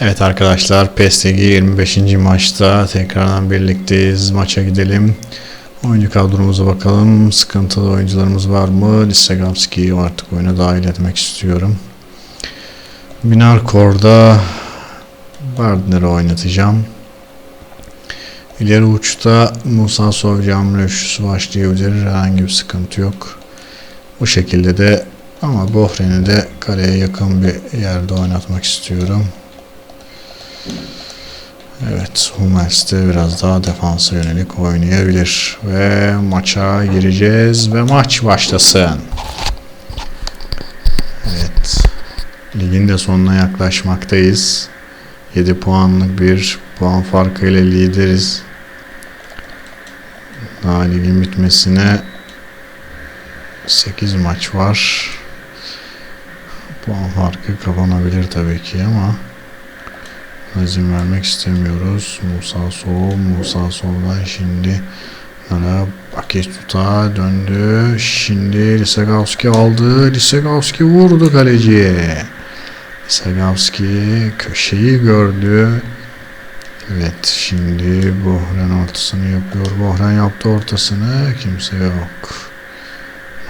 Evet arkadaşlar Ligi 25. maçta tekrardan birlikteyiz. Maça gidelim. Oyuncu kadromuza bakalım. Sıkıntılı oyuncularımız var mı? Lissegamski'yi artık oyuna dahil etmek istiyorum. Binarkor'da Bardner'ı oynatacağım. İleri uçta Musa Sovci hamle üçlüsü başlayabilir. Herhangi bir sıkıntı yok. Bu şekilde de ama Bohren'i de kaleye yakın bir yerde oynatmak istiyorum. Evet, Hummels de biraz daha defansa yönelik oynayabilir. Ve maça gireceğiz ve maç başlasın. Evet, ligin de sonuna yaklaşmaktayız. 7 puanlık bir puan farkıyla lideriz. Daha ligin bitmesine 8 maç var. Puan farkı kapanabilir tabii ki ama izin vermek istemiyoruz. Musa Sol, Musa Sol'dan şimdi Nara Bakistut'a döndü. Şimdi Lisagowski aldı. Lisagowski vurdu kaleciye. Lisagowski köşeyi gördü. Evet şimdi Bohran ortasını yapıyor. Bohran yaptı ortasını. Kimse yok.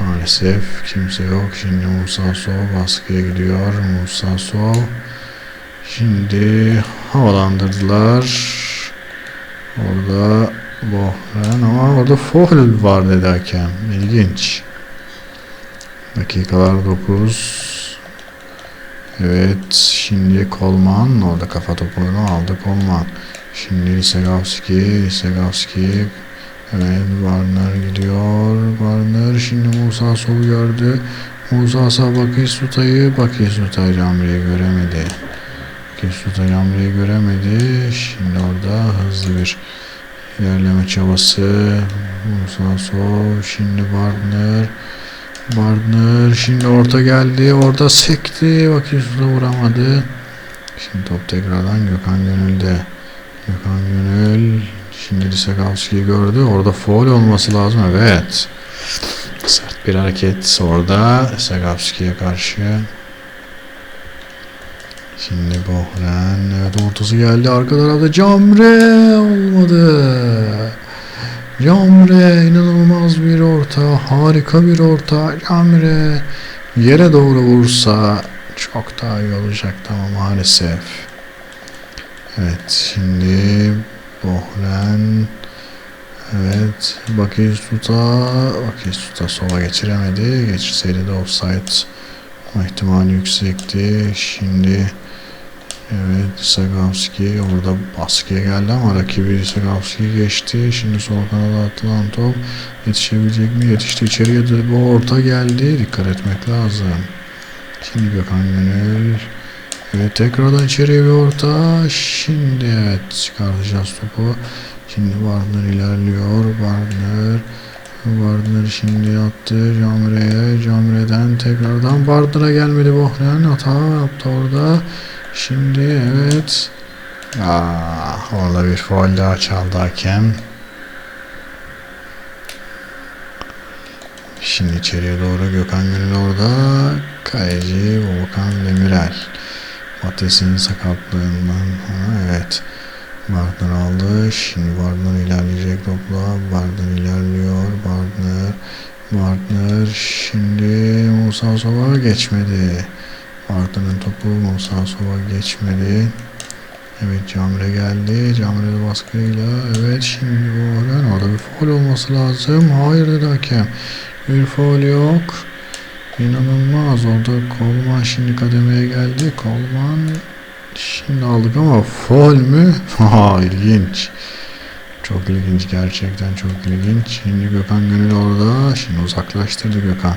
Maalesef kimse yok. Şimdi Musa Sol baskıya gidiyor. Musa Sol Şimdi havalandırdılar. Orada Bohran ama orada foul var dedi hakem. İlginç. Dakikalar 9. Evet şimdi Kolman orada kafa topunu aldı Kolman. Şimdi Lisegowski, Lisegowski Evet Warner gidiyor. Warner şimdi Musa Sol gördü. Musa sağ Bakisuta'yı Bakisuta Camri'yi göremedi. Kesuta Yamri'yi göremedi. Şimdi orada hızlı bir ilerleme çabası. Musa Sov. Şimdi Wagner. Wagner. Şimdi orta geldi. Orada sekti. Bakıyorsunuz vuramadı. Şimdi top tekrardan Gökhan Gönül'de. Gökhan Gönül. Şimdi Lisakowski'yi gördü. Orada foul olması lazım. Evet. Sert bir hareket orada. Lisakowski'ye karşı. Şimdi Bohran. Evet ortası geldi. Arka tarafta Camre olmadı. Camre inanılmaz bir orta. Harika bir orta. Camre yere doğru vursa çok daha iyi olacaktı ama maalesef. Evet şimdi Bohran Evet Bakisuta Bakisuta sola geçiremedi. Geçirseydi de offside ihtimali yüksekti. Şimdi Evet Sagavski orada baskıya geldi ama rakibi Sagavski geçti. Şimdi sol kanada atılan top yetişebilecek mi? Yetişti içeriye de bu orta geldi. Dikkat etmek lazım. Şimdi Gökhan Gönül. Evet tekrardan içeriye bir orta. Şimdi evet çıkartacağız topu. Şimdi Warner ilerliyor. Warner Warner şimdi attı Camre'ye. Camre'den tekrardan Warner'a gelmedi Bohran. Hata yaptı orada. Şimdi evet. Aa, orada bir foul daha çaldı hakem. Şimdi içeriye doğru Gökhan Gönül orada. Kaleci Volkan Demirel. Mates'in sakatlığından. Ha, evet. Wagner aldı. Şimdi Wagner ilerleyecek topla. Wagner ilerliyor. Wagner. Wagner. Şimdi Musa Sova geçmedi. Wagner'ın topu Musa Sova geçmedi. Evet Camre geldi. Camre baskıyla. Evet şimdi bu oran orada bir foul olması lazım. Hayır dedi hakem. Bir foul yok. İnanılmaz. Orada Kolman şimdi kademeye geldi. Kolman Şimdi aldık ama foul mü? Ha ilginç. Çok ilginç gerçekten çok ilginç. Şimdi Gökhan Gönül orada. Şimdi uzaklaştırdı Gökhan.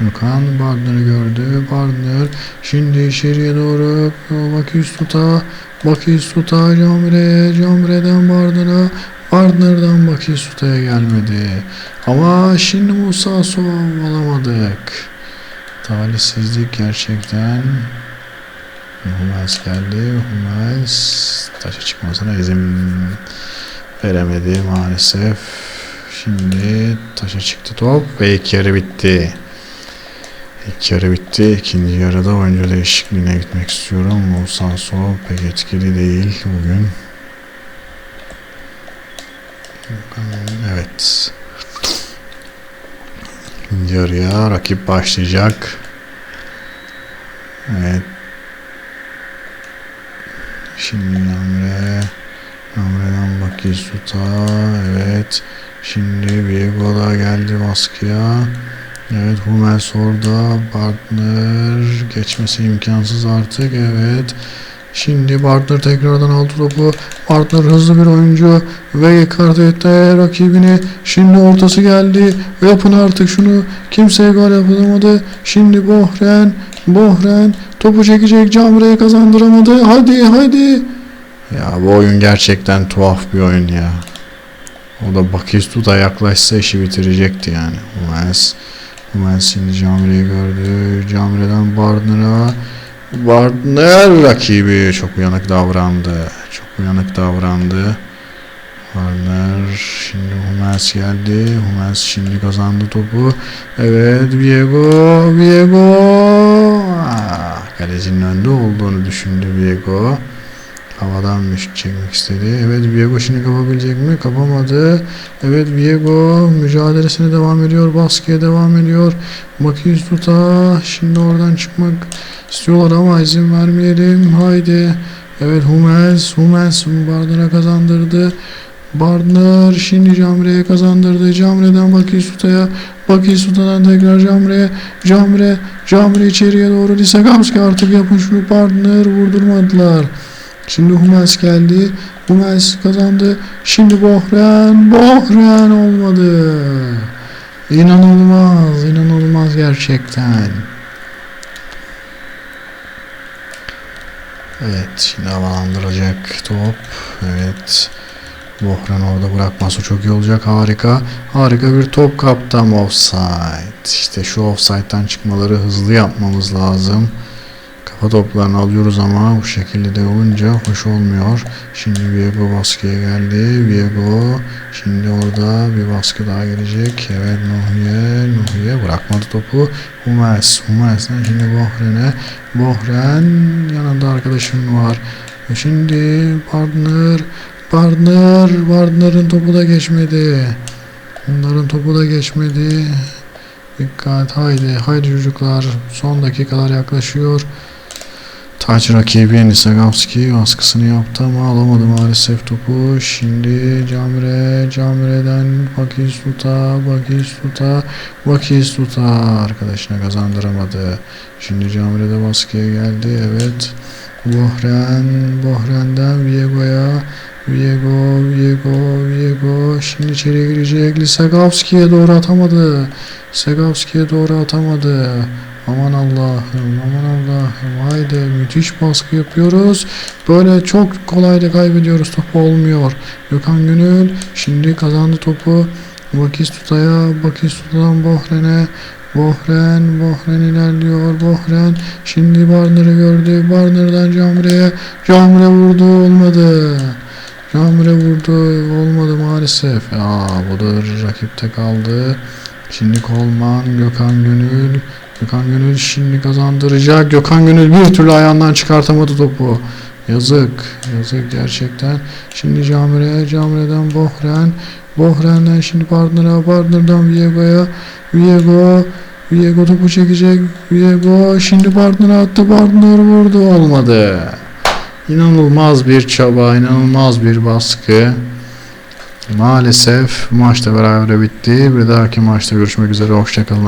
Gökhan Bardner'ı gördü. Bardner şimdi içeriye doğru Bakis tuta. Bakis tuta Camre'ye. Camre'den Bardner'a. Bardner'dan Bakis tutaya gelmedi. Ama şimdi Musa Sov alamadık. Talihsizlik gerçekten. Hummels geldi. Hummels taşa çıkmasına izin veremedi maalesef. Şimdi taşa çıktı top ve ilk yarı bitti. İlk yarı bitti. İkinci yarıda oyuncu değişikliğine gitmek istiyorum. Monsanso pek etkili değil bugün. Evet. İkinci yarıya rakip başlayacak. Evet. Şimdi Emre. Emre'den Bakisuta. Evet. Şimdi Viego da geldi baskıya. Evet Hummels orada. Partner. Geçmesi imkansız artık. Evet. Şimdi Partner tekrardan aldı topu. Partner hızlı bir oyuncu ve Icardi etti rakibini. Şimdi ortası geldi. Yapın artık şunu. Kimseye gol yapılamadı. Şimdi Bohren. Bohren topu çekecek. Camre'ye kazandıramadı. Hadi hadi. Ya bu oyun gerçekten tuhaf bir oyun ya. O da Bakistu da yaklaşsa işi bitirecekti yani. Hummels. Hummels şimdi Camre'yi gördü. Camre'den Bardner'a. Bardner rakibi çok uyanık davrandı. Çok uyanık davrandı. Warner şimdi Hummels geldi. Hummels şimdi kazandı topu. Evet Viego. Viego. Ah, kalecinin önde olduğunu düşündü Viego. Havadan şut çekmek istedi. Evet Viego şimdi kapabilecek mi? Kapamadı. Evet Viego mücadelesine devam ediyor. Baskıya devam ediyor. Bakıyoruz tuta. Şimdi oradan çıkmak istiyorlar ama izin vermeyelim. Haydi. Evet Hummels. Hummels Bardner'a kazandırdı. Bardner şimdi Camre'ye kazandırdı. Camre'den Bakisuta'ya. Bakisuta'dan tekrar Camre'ye. Camre. Camre içeriye doğru. Lisagamski artık yapın şunu. Bardner vurdurmadılar. Şimdi Hummels geldi. Hummels kazandı. Şimdi Bohren. Bohren olmadı. İnanılmaz. inanılmaz gerçekten. Evet. Şimdi havalandıracak top. Evet. Bohren orada bırakması çok iyi olacak. Harika. Harika bir top kaptı ama offside. İşte şu offside'den çıkmaları hızlı yapmamız lazım. Kafa toplarını alıyoruz ama bu şekilde de olunca hoş olmuyor. Şimdi Viego baskıya geldi. Viego şimdi orada bir baskı daha gelecek. Evet Nuhye, Nuhye bırakmadı topu. Hummels, Hummels'den şimdi Bohren'e. Bohren yanında arkadaşım var. Şimdi Partner, Partner, Partner'ın topu da geçmedi. Bunların topu da geçmedi. Dikkat haydi haydi çocuklar son dakikalar yaklaşıyor. Taç rakibi Nisagavski baskısını yaptı ama alamadı maalesef topu. Şimdi Camre, Camre'den Bakistuta, Bakistuta, Bakistuta arkadaşına kazandıramadı. Şimdi Camre'de baskıya geldi. Evet. Bohren, Bohren'den Viego'ya, Viego, Viego, Viego. Şimdi içeri girecek. Lisagavski'ye doğru atamadı. Lisagavski'ye doğru atamadı. Aman Allah'ım, aman Allah'ım. Haydi müthiş baskı yapıyoruz. Böyle çok kolay da kaybediyoruz. Topu olmuyor. Gökhan Gönül şimdi kazandı topu. Bakistuta'ya, Bakistuta'dan Bohren'e. Bohren, Bohren ilerliyor. Bohren şimdi Barner'ı gördü. Barner'dan Camre'ye. Camre vurdu. Olmadı. Camre vurdu. Olmadı maalesef. Aa, bu da rakipte kaldı. Şimdi Kolman, Gökhan Gönül. Gökhan Gönül şimdi kazandıracak. Gökhan Gönül bir türlü ayağından çıkartamadı topu. Yazık. Yazık gerçekten. Şimdi Camire, Camire'den Bohren. Bohren'den şimdi Partner'a, Partner'dan Viego'ya. Viego, Viego topu çekecek. Viego şimdi Partner'a attı. Partner vurdu. Olmadı. İnanılmaz bir çaba, inanılmaz bir baskı. Maalesef maçta beraber bitti. Bir dahaki maçta görüşmek üzere. Hoşçakalın.